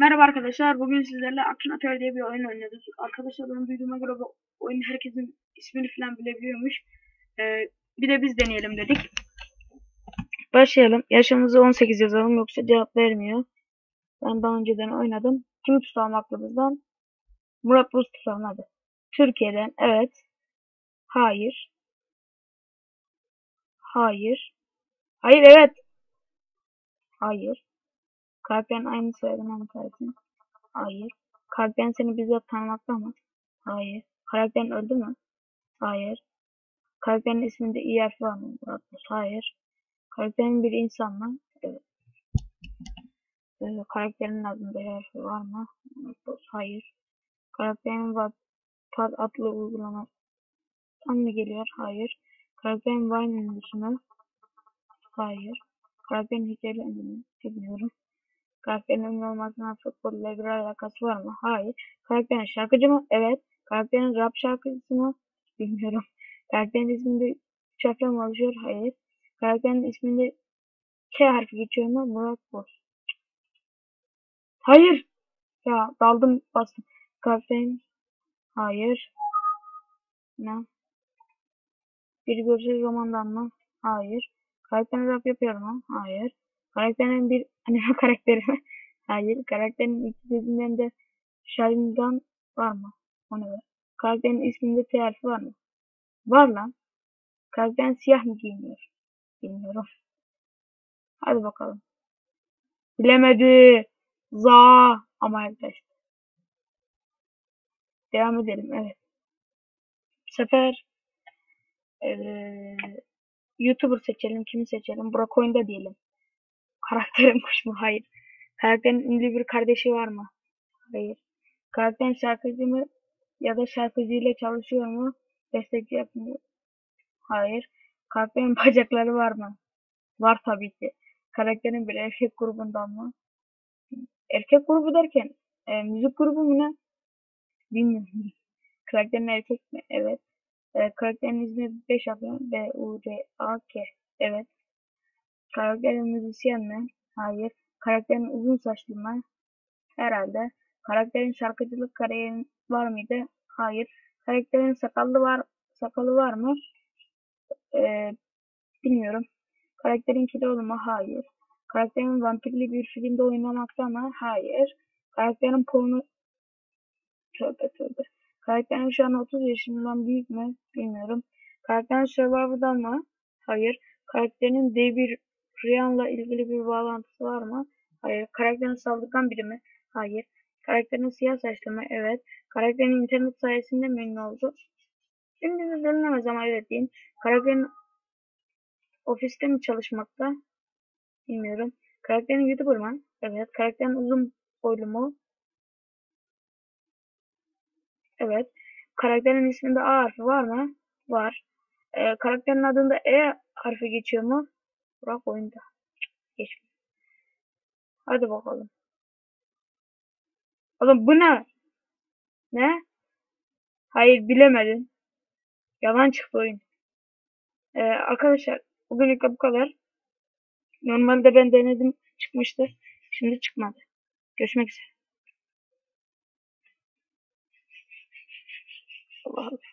Merhaba arkadaşlar. Bugün sizlerle Action Atari diye bir oyun oynuyoruz. Arkadaşlar benim duyduğuma göre bu oyun herkesin ismini falan bilebiliyormuş. Ee, bir de biz deneyelim dedik. Başlayalım. Yaşımızı 18 yazalım yoksa cevap vermiyor. Ben daha önceden oynadım. Kimi tutalım aklımızdan? Murat Rus tutalım hadi. Türkiye'den evet. Hayır. Hayır. Hayır evet. Hayır. Kalpen aynı soyadını mı kaydın? Hayır. Kalpen seni bizzat tanımakta mı? Hayır. Karakterin öldü mü? Hayır. Karakterin isminde iyi harfi var mı? Hayır. Karakterin bir insan mı? Evet. Ee, karakterin adında iyi harfi var mı? Hayır. Karakterin Wattpad adlı uygulama tam mı geliyor? Hayır. Karakterin Vine ünlüsü mü? Hayır. Karakterin hikayeli mü? Bilmiyorum. Karakterin ünlü olmasına futbolla bir alakası var mı? Hayır. Karakterin şarkıcı mı? Evet. Karakterin rap şarkıcısı mı? Bilmiyorum. Karakterin isminde üç harfle mi oluşuyor? Hayır. Karakterin isminde K harfi geçiyor mu? Murat Boz. Hayır. Ya daldım bastım. Karakterin Hayır. Ne? Bir görsel romandan mı? Hayır. Karakterin rap yapıyor mu? Hayır. Karakterin bir anime karakteri mi? Hayır. Karakterin iki dizinden de Sharingan var mı? O ne be? Karakterin isminde T harfi var mı? Var lan. Karakterin siyah mı giyiniyor? Bilmiyorum. Hadi bakalım. Bilemedi. Za ama arkadaşlar. Devam edelim. Evet. Bu sefer ee, YouTuber seçelim. Kimi seçelim? Burak oyunda diyelim. Karakterin kuş mu? Hayır. Karakterin ünlü bir kardeşi var mı? Hayır. Karakterin şarkıcı mı? Ya da şarkıcıyla çalışıyor mu? Destekçi yapmıyor. Hayır. Karakterin bacakları var mı? Var tabii ki. Karakterin bir erkek grubundan mı? Erkek grubu derken e, müzik grubu mu ne? Bilmiyorum. Karakterin erkek mi? Evet. E, karakterin ismi 5 harfli. B, U, D, A, K. Evet. Karakterin müzisyen mi? Hayır. Karakterin uzun saçlı mı? Herhalde. Karakterin şarkıcılık kariyeri var mıydı? Hayır. Karakterin sakallı var sakalı var mı? Ee, bilmiyorum. Karakterin kilolu mu? Hayır. Karakterin vampirli bir filmde oynamakta mı? Hayır. Karakterin porno... Tövbe tövbe. Karakterin şu an 30 yaşından büyük mü? Bilmiyorum. Karakterin Survivor'dan mı? Hayır. Karakterin dev bir Rüyanla ilgili bir bağlantısı var mı? Hayır. Karakterin saldırgan biri mi? Hayır. Karakterin siyah saçlı mı? Evet. Karakterin internet sayesinde mi ünlü oldu? Şimdi de denilemez ama evet diyeyim. Karakterin ofiste mi çalışmakta? Bilmiyorum. Karakterin YouTuber mı? Evet. Karakterin uzun boylu mu? Evet. Karakterin isminde A harfi var mı? Var. Ee, karakterin adında E harfi geçiyor mu? Bırak oyunda. Geç. Hadi bakalım. Oğlum bu ne? Ne? Hayır bilemedin. Yalan çıktı oyun. Ee, arkadaşlar bugünlük bu kadar. Normalde ben denedim çıkmıştı. Şimdi çıkmadı. Görüşmek üzere. Allah Allah.